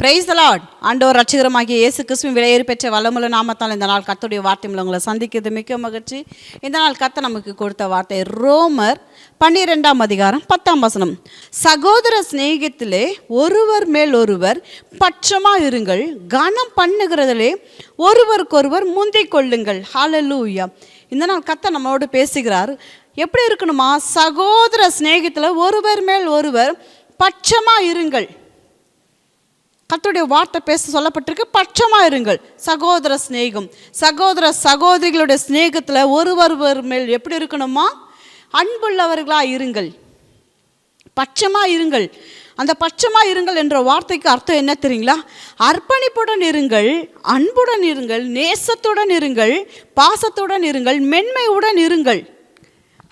Price Lord ஆண்டவர் ரட்சகரமாகிய இயேசு கிறிஸ்துவின் விலையேறி பெற்ற வல்லமுள்ள நாமத்தால் இந்த நாள் கத்தோடைய வார்த்தை மூலம் உங்களை சந்திக்கிறது. மிக்க மகிழ்ச்சி. இந்த நாள் கத்த நமக்கு கொடுத்த வார்த்தை ரோமர் பன்னிரெண்டாம் அதிகாரம் பத்தாம் வசனம். சகோதர சிநேகத்திலே ஒருவர் மேல் ஒருவர் பட்சமாக இருங்கள். கனம் பண்ணுகிறதிலே ஒருவருக்கொருவர் முந்திக் கொள்ளுங்கள். ஹாலலூயா இந்த நாள் கத்த நம்மளோடு பேசுகிறார். எப்படி இருக்கணுமா? சகோதர சிநேகத்தில் ஒருவர் மேல் ஒருவர் பட்சமாக இருங்கள். கத்துடைய வார்த்தை பேச சொல்லப்பட்டிருக்கு. பட்சமாக இருங்கள். சகோதர சிநேகம். சகோதர சகோதரிகளுடைய சிநேகத்தில் ஒருவர் மேல் எப்படி இருக்கணுமா? அன்புள்ளவர்களாக இருங்கள். பட்சமாக இருங்கள். அந்த பட்சமாக இருங்கள் என்ற வார்த்தைக்கு அர்த்தம் என்ன தெரியுங்களா? அர்ப்பணிப்புடன் இருங்கள் அன்புடன் இருங்கள் நேசத்துடன் இருங்கள் பாசத்துடன் இருங்கள் மென்மையுடன் இருங்கள்.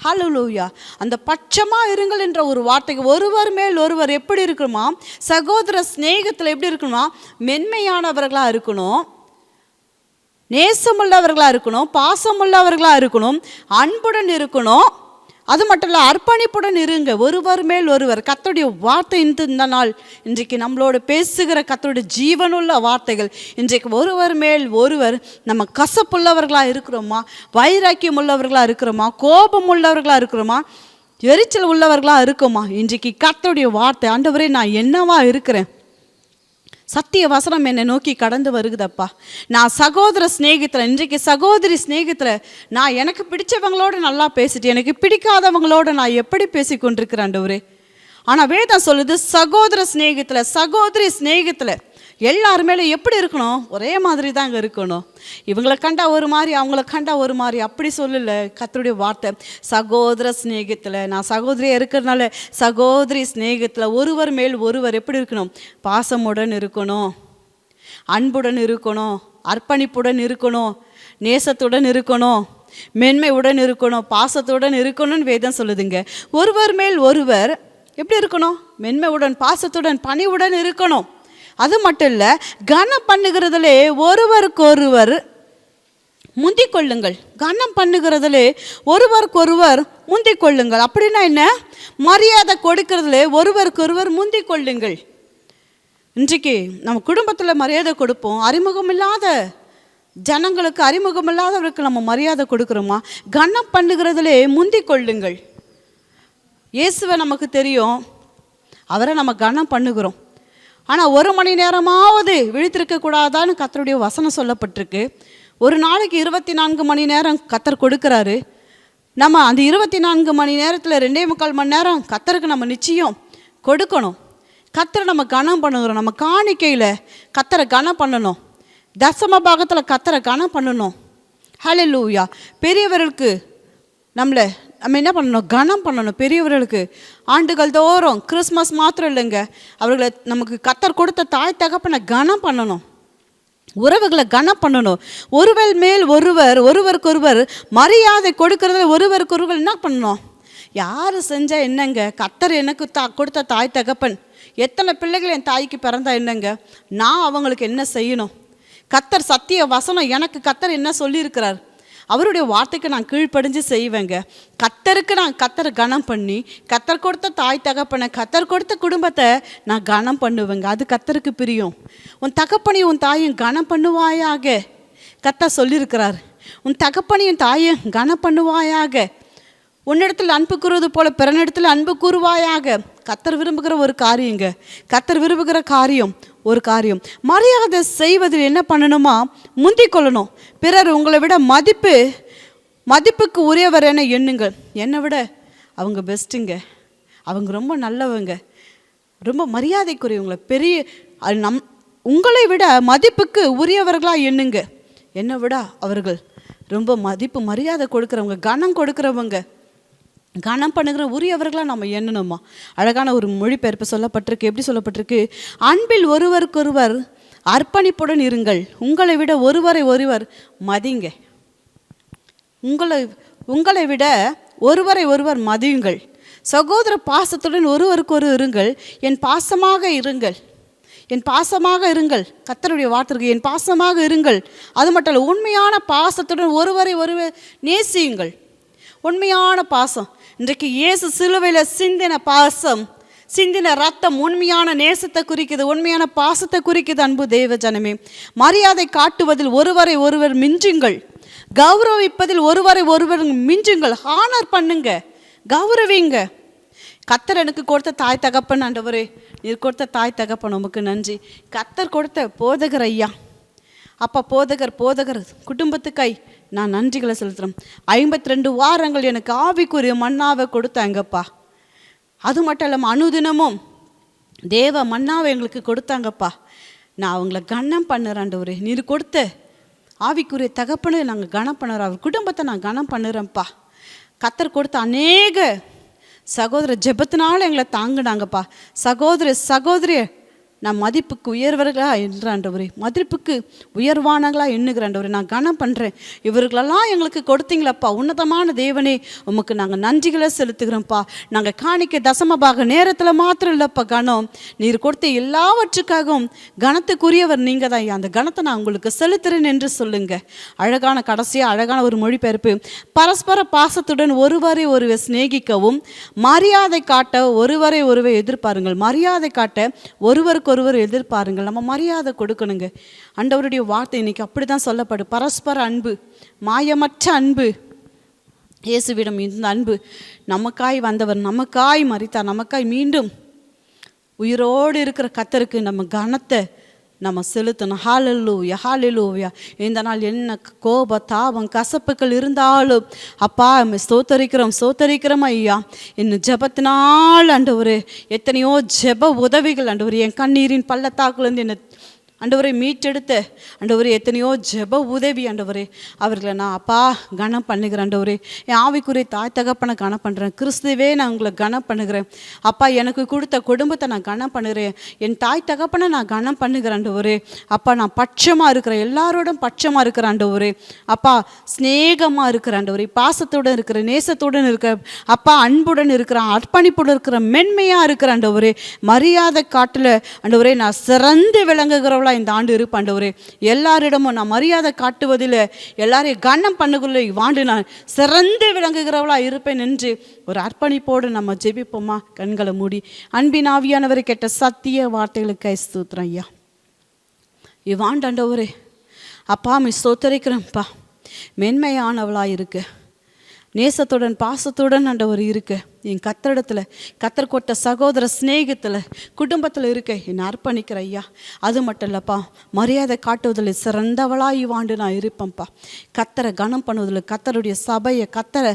ஹalleluya அந்த பட்சமாக இருங்கள் என்ற ஒரு வார்த்தைக்கு ஒருவர் மேல் ஒருவர் எப்படி இருக்கணுமா சகோதர சிநேகத்தில் எப்படி இருக்கணுமா மென்மையானவர்களாக இருக்கணும். நேசமுள்ளவர்களாக இருக்கணும். பாசமுள்ளவர்களாக இருக்கணும். அன்புடன் இருக்கணும். அது மட்டும் இல்லை அர்ப்பணிப்புடன் இருங்க. ஒருவர் மேல் ஒருவர். கத்தோடைய வார்த்தை இந்த இந்த நாள் இன்றைக்கு நம்மளோட பேசுகிற கத்தோடைய ஜீவனுள்ள வார்த்தைகள். இன்றைக்கு ஒருவர் மேல் ஒருவர் நம்ம கசப்புள்ளவர்களாக இருக்கிறோமா? வைராக்கியம் உள்ளவர்களாக இருக்கிறோமா? கோபம் உள்ளவர்களாக இருக்கிறோமா? எரிச்சல் உள்ளவர்களாக இருக்கோமா? இன்றைக்கு கத்தோடைய வார்த்தை. ஆண்டவரே நான் என்னவா இருக்கிறேன்? சத்திய வசனம் என்னை நோக்கி கடந்து வருகுதப்பா. நான் சகோதர சிநேகத்தில் இன்றைக்கு சகோதரி சிநேகத்தில் நான் எனக்கு பிடிச்சவங்களோட நல்லா பேசிட்டு எனக்கு பிடிக்காதவங்களோட நான் எப்படி பேசி கொண்டிருக்கிறேன் ஆனால் வேதம் சொல்லுது சகோதர சிநேகத்தில் சகோதரி சிநேகத்தில் எல்லாருமேல எப்படி இருக்கணும்? ஒரே மாதிரி தாங்க இருக்கணும். இவங்களை கண்டா ஒரு மாதிரி அவங்கள கண்டா ஒரு மாதிரி. அப்படி சொல்லல. கத்தருடைய வார்த்தை. சகோதர ஸ்நேகத்தில் நான் சகோதரியாக இருக்கிறதுனால சகோதரி சிநேகத்தில் ஒருவர் மேல் ஒருவர் எப்படி இருக்கணும்? பாசமுடன் இருக்கணும். அன்புடன் இருக்கணும். அர்ப்பணிப்புடன் இருக்கணும். நேசத்துடன் இருக்கணும். மென்மையுடன் இருக்கணும். பாசத்துடன் இருக்கணும்னு வேதம் சொல்லுதுங்க. ஒருவர் மேல் ஒருவர் எப்படி இருக்கணும்? மென்மையுடன் பாசத்துடன் பணிவுடன் இருக்கணும். அது மட்டும் இல்லை கனம் பண்ணுகிறதுலே ஒருவருக்கு ஒருவர் முந்திக் கொள்ளுங்கள் கனம் பண்ணுகிறதுலே ஒருவருக்கொருவர் முந்திக் கொள்ளுங்கள் அப்படின்னா என்ன? மரியாதை கொடுக்கறதுல ஒருவருக்கொருவர் முந்திக் கொள்ளுங்கள் இன்றைக்கு நம்ம குடும்பத்தில் மரியாதை கொடுப்போம். அறிமுகம் இல்லாத ஜனங்களுக்கு அறிமுகம் இல்லாதவருக்கு நம்ம மரியாதை கொடுக்குறோமா? கனம் பண்ணுகிறதுலே முந்திக் கொள்ளுங்கள் இயேசுவை நமக்கு தெரியும். அவரை நம்ம கனம் பண்ணுகிறோம். ஆனால் ஒரு மணி நேரமாவது விழித்திருக்க கூடாதான்னு கத்தருடைய வசனம் சொல்லப்பட்டிருக்கு. ஒரு நாளைக்கு இருபத்தி நான்கு மணி நேரம் கத்தர் கொடுக்குறாரு. நம்ம அந்த இருபத்தி நான்கு மணி நேரத்தில் ரெண்டே முக்கால் மணி நேரம் கத்தருக்கு நம்ம நிச்சயம் கொடுக்கணும். கத்தரை நம்ம கனம் பண்ணுறோம் நம்ம காணிக்கையில் கத்தரை கனம் பண்ணணும். தசம பாகத்தில் கத்தரை கனம் பண்ணணும். ஹalleluya பெரியவர்களுக்கு நம்மளை நம்ம என்ன பண்ணணும்? கனம் பண்ணணும். பெரியவர்களுக்கு ஆண்டுகள் தோறும் கிறிஸ்மஸ் மாத்திரம் இல்லைங்க. அவர்களை நமக்கு கத்தர் கொடுத்த தாய் தகப்பனை கனம் பண்ணணும். உறவுகளை கனம் பண்ணணும். ஒருவர் மேல் ஒருவர் ஒருவருக்கொருவர் மரியாதை கொடுக்கறதுல ஒருவருக்கொருவர் என்ன பண்ணணும்? யார் செஞ்சால் என்னங்க? கத்தர் எனக்கு தா கொடுத்த தாய் தகப்பன். எத்தனை பிள்ளைகள் என் தாய்க்கு பிறந்தா என்னங்க? நான் அவங்களுக்கு என்ன செய்யணும்? கத்தர் சத்திய வசனம் எனக்கு கத்தர் என்ன சொல்லியிருக்கிறார்? அவருடைய வார்த்தைக்கு நான் கீழ்ப்படிஞ்சு செய்வேங்க. கத்தருக்கு நான் கத்தரை கனம் பண்ணி கத்தர் கொடுத்த தாய் தகப்பனை கத்தர் கொடுத்த குடும்பத்தை நான் கனம் பண்ணுவேங்க. அது கத்தருக்கு பிரியும். உன் தகப்பனையும் உன் தாயும் கனம் பண்ணுவாயாக. கத்தா சொல்லியிருக்கிறார். உன் தகப்பனையும் தாயும் கனம் பண்ணுவாயாக. உன்னிடத்தில் அன்பு கூறுவது போல பிறனிடத்தில் அன்பு கூறுவாயாக. கத்தர் விரும்புகிற ஒரு காரியங்க. கத்தர் விரும்புகிற காரியம் ஒரு காரியம். மரியாதை செய்வதில் என்ன பண்ணணுமா? முந்திக் கொள்ளணும். பிறர் உங்களை விட மதிப்பு மதிப்புக்கு உரியவர் என எண்ணுங்கள். என்னை விட அவங்க பெஸ்ட்டுங்க அவங்க ரொம்ப நல்லவங்க. ரொம்ப மரியாதைக்குரியவங்களை பெரிய அது நம் உங்களை விட மதிப்புக்கு உரியவர்களாக எண்ணுங்க. என்னை விட அவர்கள் ரொம்ப மதிப்பு மரியாதை கொடுக்குறவங்க கனம் கொடுக்குறவங்க. கனம் பண்ணுகிற உரியவர்களாக நம்ம எண்ணணுமா? அழகான ஒரு மொழிபெயர்ப்பு சொல்லப்பட்டிருக்கு. எப்படி சொல்லப்பட்டிருக்கு? அன்பில் ஒருவருக்கொருவர் அர்ப்பணிப்புடன் இருங்கள். உங்களை விட ஒருவரை ஒருவர் மதிங்க. உங்களை உங்களை விட ஒருவரை ஒருவர் மதியுங்கள். சகோதர பாசத்துடன் ஒருவருக்கொரு இருங்கள். என் பாசமாக இருங்கள். என் பாசமாக இருங்கள். கத்தருடைய வார்த்தைக்கு என் பாசமாக இருங்கள். அது மட்டும் இல்லை உண்மையான பாசத்துடன் ஒருவரை ஒருவர் நேசியுங்கள். உண்மையான பாசம். இன்றைக்கு இயேசு சிலுவையில் சிந்தின பாசம் சிந்தின ரத்தம் உண்மையான நேசத்தை குறிக்குது உண்மையான பாசத்தை குறிக்குது அன்பு தெய்வ ஜனமே. மரியாதை காட்டுவதில் ஒருவரை ஒருவர் மிஞ்சுங்கள். கௌரவிப்பதில் ஒருவரை ஒருவர் மிஞ்சுங்கள். ஹானர் பண்ணுங்க. கௌரவிங்க. கத்தர் எனக்கு கொடுத்த தாய் தகப்பன் ஆண்டவரே நீர் கொடுத்த தாய் தகப்பன் உமக்கு நன்றி. கத்தர் கொடுத்த போதகர் ஐயா. அப்பா போதகர் போதகர் குடும்பத்துக்காய் நான் நன்றிகளை செலுத்துகிறேன் ஐம்பத்தி ரெண்டு வாரங்கள் எனக்கு ஆவிக்குரிய மண்ணாவை கொடுத்தாங்கப்பா அது மட்டும் இல்லாமல் அனுதினமும் தேவ மன்னாவை எங்களுக்கு கொடுத்தாங்கப்பா நான் அவங்கள கனம் ஒரு நீர் கொடுத்த ஆவிக்குரிய தகப்பனை நாங்கள் கனம் பண்ணுறோம். அவர் குடும்பத்தை நான் கனம் பண்ணுறேன்ப்பா. கத்தர் கொடுத்த அநேக சகோதர ஜெபத்தினால எங்களை தாங்குனாங்கப்பா. சகோதர சகோதரிய நான் மதிப்புக்கு உயர்வர்களா என்றாண்டவரே மதிப்புக்கு உயர்வானங்களா எண்ணுகிறாண்டவரே நான் கனம் பண்ணுறேன் இவர்களெல்லாம் எங்களுக்கு கொடுத்தீங்களப்பா. உன்னதமான தேவனே உமக்கு நாங்கள் நன்றிகளை செலுத்துகிறோம்ப்பா. நாங்கள் காணிக்க தசமபாக நேரத்தில் மாத்திரம் இல்லைப்பா கனம். நீர் கொடுத்த எல்லாவற்றுக்காகவும் கனத்துக்குரியவர் நீங்கள் தான் அந்த கனத்தை நான் உங்களுக்கு செலுத்துறேன் என்று சொல்லுங்கள் அழகான கடைசியாக அழகான ஒரு மொழிபெயர்ப்பு. பரஸ்பர பாசத்துடன் ஒருவரை ஒருவர் சிநேகிக்கவும் மரியாதை காட்ட ஒருவரை ஒருவர் எதிர்பாருங்கள். மரியாதை காட்ட ஒருவருக்கொருவர் எதிர்பாருங்கள். நம்ம மரியாதை கொடுக்கணுங்க. அண்டவருடைய வார்த்தை இன்னைக்கு அப்படி தான் சொல்லப்படும் பரஸ்பர அன்பு மாயமற்ற அன்பு. இயேசுவிடம் இந்த அன்பு நமக்காய் வந்தவர் நமக்காய் மறித்தார் நமக்காய் மீண்டும் உயிரோடு இருக்கிற கத்தருக்கு நம்ம கனத்தை நம்ம செலுத்தணும். ஹாலல்லூயா ஹாலல்லூயா இந்த நாள் என்ன கோப தாபம் கசப்புகள் இருந்தாலும் அப்பா சோத்தரிக்கிறோம் சோத்தரிக்கிறோம் ஐயா. இன்னும் ஜெபத்தினால் ஆண்டவரே எத்தனையோ ஜெப உதவிகள் ஆண்டவர் என் கண்ணீரின் பள்ளத்தாக்குலேருந்து என்னை அண்டவரை மீட்டெடுத்த அண்டவரே எத்தனையோ ஜெப உதவி அண்டவரே. அவர்களை நான் அப்பா கனம் பண்ணுகிறேன் அண்டவரே. என் ஆவிக்குரிய தாய் தகப்பனை கனம் பண்ணுறேன் கிறிஸ்துவே நான் உங்களை கனம் பண்ணுகிறேன். அப்பா எனக்கு கொடுத்த குடும்பத்தை நான் கனம் பண்ணுகிறேன். என் தாய் தகப்பனை நான் கனம் பண்ணுகிறேன் அண்டவரே. அப்பா நான் பட்சமாக இருக்கிறேன் எல்லாரோடும் பட்சமாக இருக்கிறேன் அண்டவரே. அப்பா ஸ்நேகமாக இருக்கிற அண்டவரே. பாசத்துடன் இருக்கிற நேசத்துடன் இருக்கிற அப்பா அன்புடன் இருக்கிற அர்ப்பணிப்புடன் இருக்கிற மென்மையாக இருக்கிற அண்டவரே. மரியாதை காட்டில் அண்டவரே நான் சிறந்து விளங்குகிறவள இந்த ஆண்டு இருப்பேன் எல்லாரிடமும் நான் மரியாதை காட்டுவதில் எல்லாரையும் கனம் பண்ணுகுள்ள வாண்டு நான் சிறந்து விளங்குகிறவளா இருப்பேன் என்று ஒரு அர்ப்பணிப்போடு நம்ம ஜெபிப்போமா? கண்களை மூடி. அன்பின் ஆவியானவரை கேட்ட சத்திய வார்த்தைகளுக்கு ஸ்தூத்திரம் ஐயா. இவ்வாண்டாண்டவரே அப்பா மிஸ் சோத்தரிக்கிறேன்ப்பா மென்மையானவளாக இருக்கு. நேசத்துடன் பாசத்துடன் ஆண்டவர் இருக்க. என் கத்தரிடத்தில் கத்தர் கொட்ட சகோதர சிநேகத்தில் குடும்பத்தில் இருக்க என்னை அர்ப்பணிக்கிற ஐயா. அது மட்டும் இல்லைப்பா மரியாதை காட்டுவதில் சிறந்தவளாக இவ்வாண்டு நான் இருப்பேன்ப்பா. கத்தரை கனம் பண்ணுவதில் கத்தருடைய சபையை கத்தரை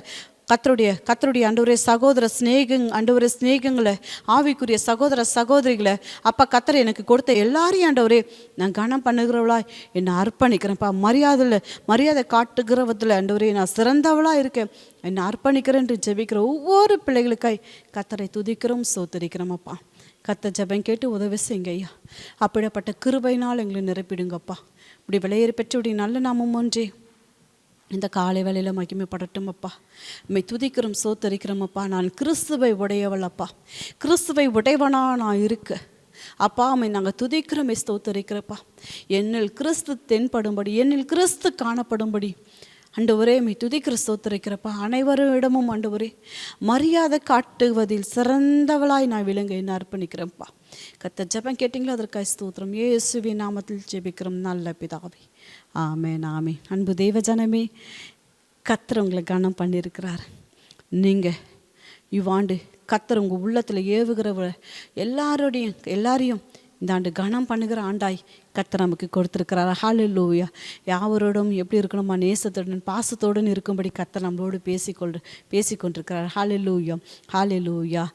கத்தருடைய கத்தருடைய அண்டவரே சகோதர சிநேகங் அண்டவரே சிநேகங்களை ஆவிக்குரிய சகோதர சகோதரிகளை அப்பா கத்தரை எனக்கு கொடுத்த எல்லாரையும் ஆண்டவரே நான் கனம் பண்ணுகிறவளா என்னை அர்ப்பணிக்கிறேன்ப்பா. மரியாதையில் மரியாதை காட்டுகிறவத்தில் ஆண்டவரே நான் சிறந்தவளாக இருக்கேன். என்னை அர்ப்பணிக்கிறேன் என்று ஜெபிக்கிற ஒவ்வொரு பிள்ளைகளுக்காய் கத்தரை துதிக்கிறோம் சோத்தரிக்கிறோமப்பா. கத்த ஜெபம் கேட்டு உதவி செய்யுங்க ஐயா அப்படிப்பட்ட கிருபைனால் எங்களை நிரப்பிடுங்கப்பா. இப்படி விலையேறி பெற்றுடைய நல்ல நாமம் ஒன்றே. இந்த காலை வேலையில் மகிமைப்படட்டும் அப்பா. உம்மை துதிக்கிறோம் சோத்தரிக்கிறோம் அப்பா. நான் கிறிஸ்துவை உடையவள் அப்பா. கிறிஸ்துவை உடையவனா நான் இருக்க. அப்பா அம்மை நாங்கள் துதிக்கிறோமே ஸ்தோத்தரிக்கிறப்பா என்னில் கிறிஸ்து தென்படும்படி என்னில் கிறிஸ்து காணப்படும்படி ஆண்டவரே மை துதிக்கிற ஸ்தோத்தரிக்கிறப்பா அனைவரிடமும் அண்டு ஒரே மரியாதை காட்டுவதில் சிறந்தவளாய் நான் விலங்கை நான் அர்ப்பணிக்கிறேன்ப்பா கத்த ஜபம் கேட்டிங்களோ? அதற்காக ஸ்தோத்திரம். இயேசுவி நாமத்தில் ஜெபிக்கிறோம். நல்ல பிதாவே. ஆமே நாமே அன்பு தெய்வஜனமே ஜனமே கத்தர் உங்களை கனம் பண்ணியிருக்கிறார். நீங்கள் இவ்வாண்டு கத்தர் உங்கள் உள்ளத்தில் ஏவுகிற எல்லாரோடையும் எல்லாரையும் இந்த ஆண்டு கனம் பண்ணுகிற ஆண்டாய் கத்தர் நமக்கு கொடுத்துருக்கிறார். லூயா யாவரோடும் எப்படி இருக்கணுமா? நேசத்துடன் பாசத்துடன் இருக்கும்படி கத்தர் நம்மளோடு பேசிக்கொண்டு பேசிக்கொண்டிருக்கிறார். லூயா ஹalleluya.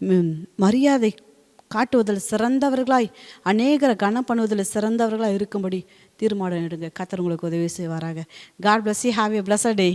லூயா மரியாதை காட்டுவதில் சிறந்தவர்களாய் அநேகரை கனம் பண்ணுவதில் சிறந்தவர்களாக இருக்கும்படி தீர்மானம் எடுங்க. கத்தர் உங்களுக்கு உதவி செய்வாராக. God bless you have a bless day